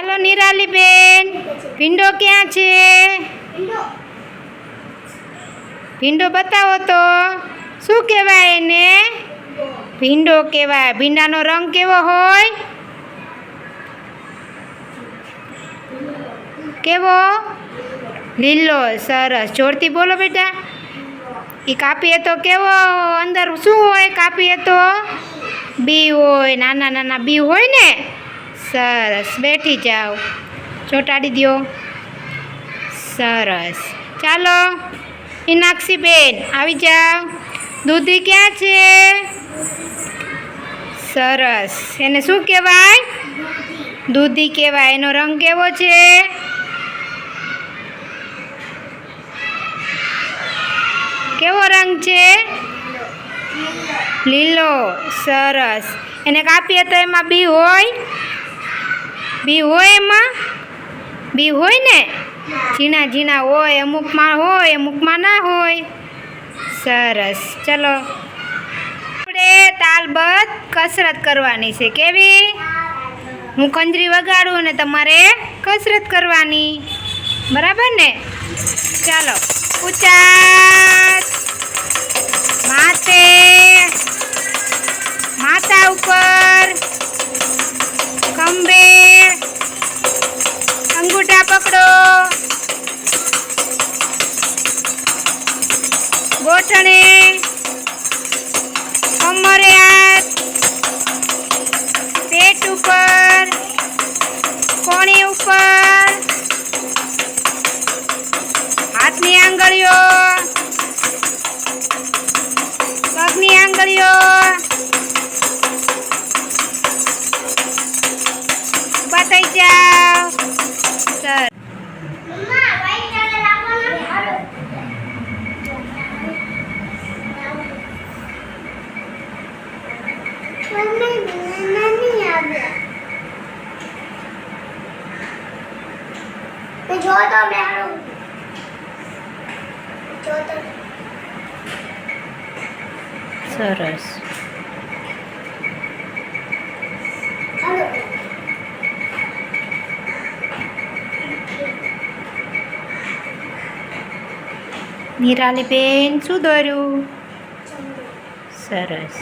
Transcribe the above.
ચાલો નિરાલીબેન, ભીંડો ક્યાં છે? ભીંડો બતાવો તો, શું કહેવાય એને? ભીંડો કહેવાય. ભીંડાનો રંગ કેવો હોય? કેવો? લીલો. સરસ. જોરથી બોલો બેટા. એ કાપીએ તો કેવો? અંદર શું હોય કાપીએ તો? બી હોય. નાના નાના બી હોય ને? સરસ. બેઠી જાઓ. ચોંટાડી દ્યો. સરસ. ચાલો. મીનાક્ષીબેન આવી જાઓ. દૂધી ક્યાં છે? સરસ. એને શું કહેવાય? દૂધી કહેવાય. એનો રંગ કેવો છે? કેવો રંગ છે? લીલો. સરસ. એને કાપીએ તો એમાં બી હોય? બી હોય એમાં? બી હોય ને? ઝીણા ઝીણા હોય, અમુકમાં હોય, અમુકમાં ના હોય. સરસ. ચલો. આપણે તાલબત કસરત કરવાની છે. કેવી? હું કંજરી વગાડું ને તમારે કસરત કરવાની. બરાબર ને? ચાલો. ઉચાર પકડો ગોઠણે. કમરે પેટ ઉપર. કોણી ઉપર. હાથની આંગળીઓ. પગની આંગળીઓ. બતાઈ સર જો તો મેળું જો તો. સરસ. નિરાલીબેન શું દોર્યું સરસ